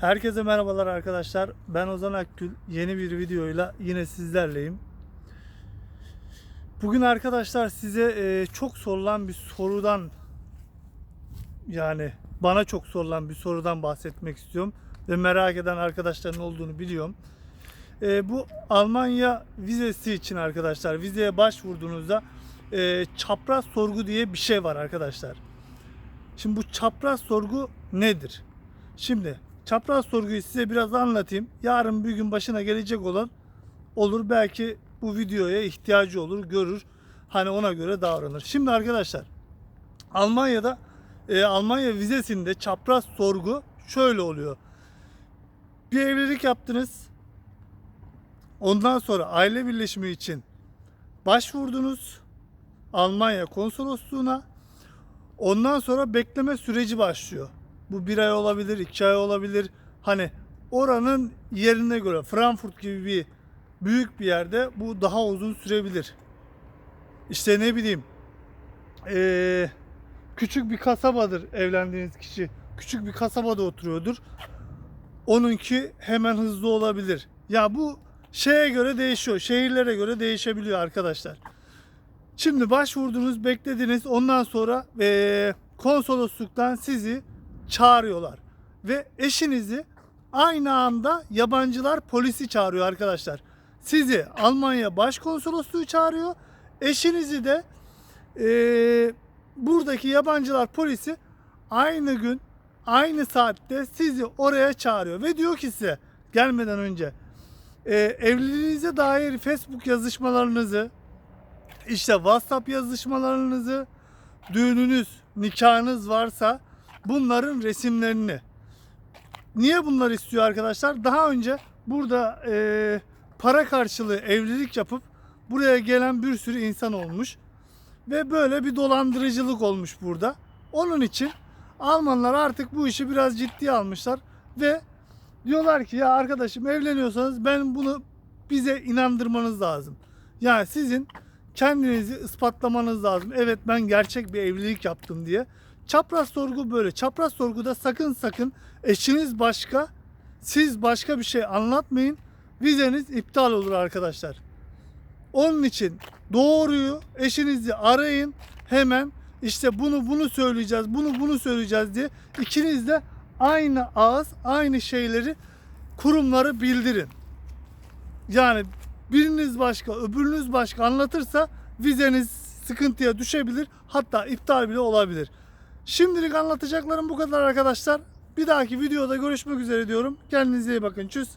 Herkese merhabalar arkadaşlar. Ben Ozan Akgül. Yeni bir videoyla yine sizlerleyim. Bugün arkadaşlar size e, çok sorulan bir sorudan yani bana çok sorulan bir sorudan bahsetmek istiyorum ve merak eden arkadaşların olduğunu biliyorum. E, bu Almanya vizesi için arkadaşlar vizeye başvurduğunuzda e, çapraz sorgu diye bir şey var arkadaşlar. Şimdi bu çapraz sorgu nedir? Şimdi çapraz sorguyu size biraz anlatayım. Yarın bir gün başına gelecek olan olur belki bu videoya ihtiyacı olur, görür. Hani ona göre davranır. Şimdi arkadaşlar Almanya'da e, Almanya vizesinde çapraz sorgu şöyle oluyor. Bir evlilik yaptınız. Ondan sonra aile birleşimi için başvurdunuz Almanya konsolosluğuna. Ondan sonra bekleme süreci başlıyor. Bu bir ay olabilir, iki ay olabilir. Hani oranın yerine göre Frankfurt gibi bir büyük bir yerde bu daha uzun sürebilir. İşte ne bileyim eee, küçük bir kasabadır evlendiğiniz kişi. Küçük bir kasabada oturuyordur. Onunki hemen hızlı olabilir. Ya bu şeye göre değişiyor. Şehirlere göre değişebiliyor arkadaşlar. Şimdi başvurdunuz, beklediniz. Ondan sonra eee, konsolosluktan sizi çağırıyorlar. Ve eşinizi aynı anda yabancılar polisi çağırıyor arkadaşlar. Sizi Almanya Başkonsolosluğu çağırıyor. Eşinizi de eee, buradaki yabancılar polisi aynı gün aynı saatte sizi oraya çağırıyor ve diyor ki size gelmeden önce eee, evliliğinize dair Facebook yazışmalarınızı işte WhatsApp yazışmalarınızı, düğününüz, nikahınız varsa bunların resimlerini. Niye bunlar istiyor arkadaşlar? Daha önce burada e, para karşılığı evlilik yapıp buraya gelen bir sürü insan olmuş. Ve böyle bir dolandırıcılık olmuş burada. Onun için Almanlar artık bu işi biraz ciddiye almışlar ve diyorlar ki ya arkadaşım evleniyorsanız ben bunu bize inandırmanız lazım. Yani sizin kendinizi ispatlamanız lazım. Evet ben gerçek bir evlilik yaptım diye. Çapraz sorgu böyle. Çapraz sorguda sakın sakın eşiniz başka, siz başka bir şey anlatmayın. Vizeniz iptal olur arkadaşlar. Onun için doğruyu eşinizi arayın. Hemen işte bunu bunu söyleyeceğiz, bunu bunu söyleyeceğiz diye ikiniz de aynı ağız, aynı şeyleri kurumları bildirin. Yani biriniz başka, öbürünüz başka anlatırsa vizeniz sıkıntıya düşebilir. Hatta iptal bile olabilir. Şimdilik anlatacaklarım bu kadar arkadaşlar. Bir dahaki videoda görüşmek üzere diyorum. Kendinize iyi bakın. Çüss.